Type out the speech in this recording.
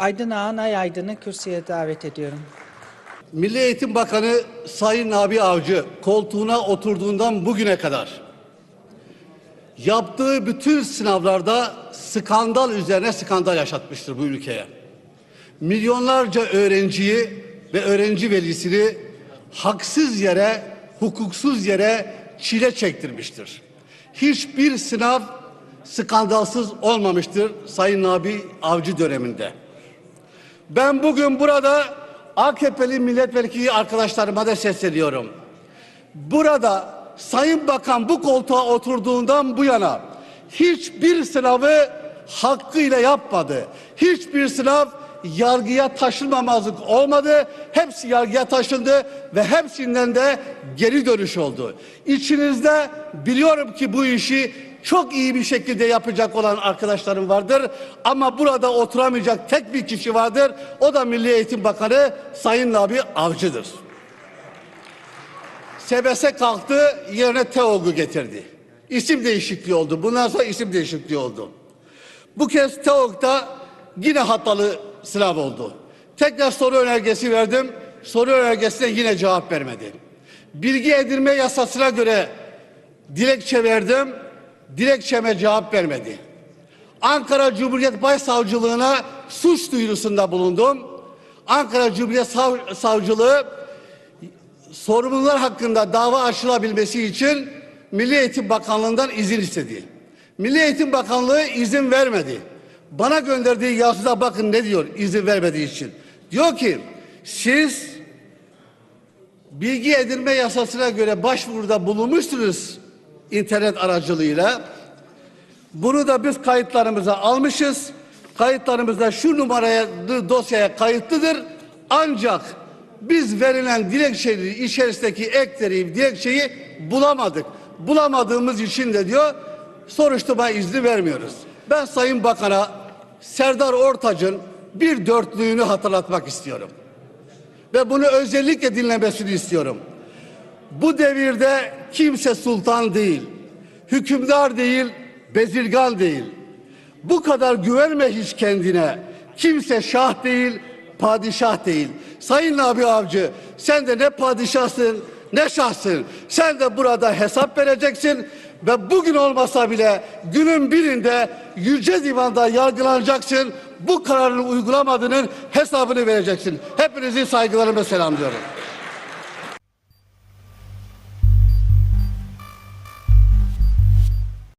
Aydın Ağan Ay Aydın'ı kürsüye davet ediyorum. Milli Eğitim Bakanı Sayın Nabi Avcı koltuğuna oturduğundan bugüne kadar yaptığı bütün sınavlarda skandal üzerine skandal yaşatmıştır bu ülkeye. Milyonlarca öğrenciyi ve öğrenci velisini haksız yere, hukuksuz yere çile çektirmiştir. Hiçbir sınav skandalsız olmamıştır Sayın Nabi Avcı döneminde. Ben bugün burada AKP'li milletvekili arkadaşlarıma da sesleniyorum. Burada Sayın Bakan bu koltuğa oturduğundan bu yana hiçbir sınavı hakkıyla yapmadı. Hiçbir sınav yargıya taşınmamazlık olmadı. Hepsi yargıya taşındı ve hepsinden de geri dönüş oldu. İçinizde biliyorum ki bu işi çok iyi bir şekilde yapacak olan arkadaşlarım vardır. Ama burada oturamayacak tek bir kişi vardır. O da Milli Eğitim Bakanı Sayın Nabi Avcı'dır. SBS kalktı yerine TEOG'u getirdi. İsim değişikliği oldu. Bundan sonra isim değişikliği oldu. Bu kez TEOG'da yine hatalı sınav oldu. Tekrar soru önergesi verdim. Soru önergesine yine cevap vermedi. Bilgi edinme yasasına göre dilekçe verdim. Dilekçeme cevap vermedi. Ankara Cumhuriyet Başsavcılığına suç duyurusunda bulundum. Ankara Cumhuriyet Sav- Savcılığı sorumlular hakkında dava açılabilmesi için Milli Eğitim Bakanlığı'ndan izin istedi. Milli Eğitim Bakanlığı izin vermedi. Bana gönderdiği yazıda bakın ne diyor izin vermediği için. Diyor ki siz bilgi edinme yasasına göre başvuruda bulunmuşsunuz internet aracılığıyla. Bunu da biz kayıtlarımıza almışız. Kayıtlarımızda şu numaraya dosyaya kayıtlıdır. Ancak biz verilen dilekçenin içerisindeki ekleri, dilekçeyi bulamadık. Bulamadığımız için de diyor soruşturma izni vermiyoruz. Ben Sayın Bakan'a Serdar Ortaç'ın bir dörtlüğünü hatırlatmak istiyorum. Ve bunu özellikle dinlemesini istiyorum. Bu devirde kimse sultan değil, hükümdar değil, bezirgan değil. Bu kadar güvenme hiç kendine. Kimse şah değil, padişah değil. Sayın Nabi Avcı, sen de ne padişahsın ne şahsın. Sen de burada hesap vereceksin ve bugün olmasa bile günün birinde Yüce Divan'da yargılanacaksın. Bu kararını uygulamadığının hesabını vereceksin. Hepinizi saygılarımla selamlıyorum.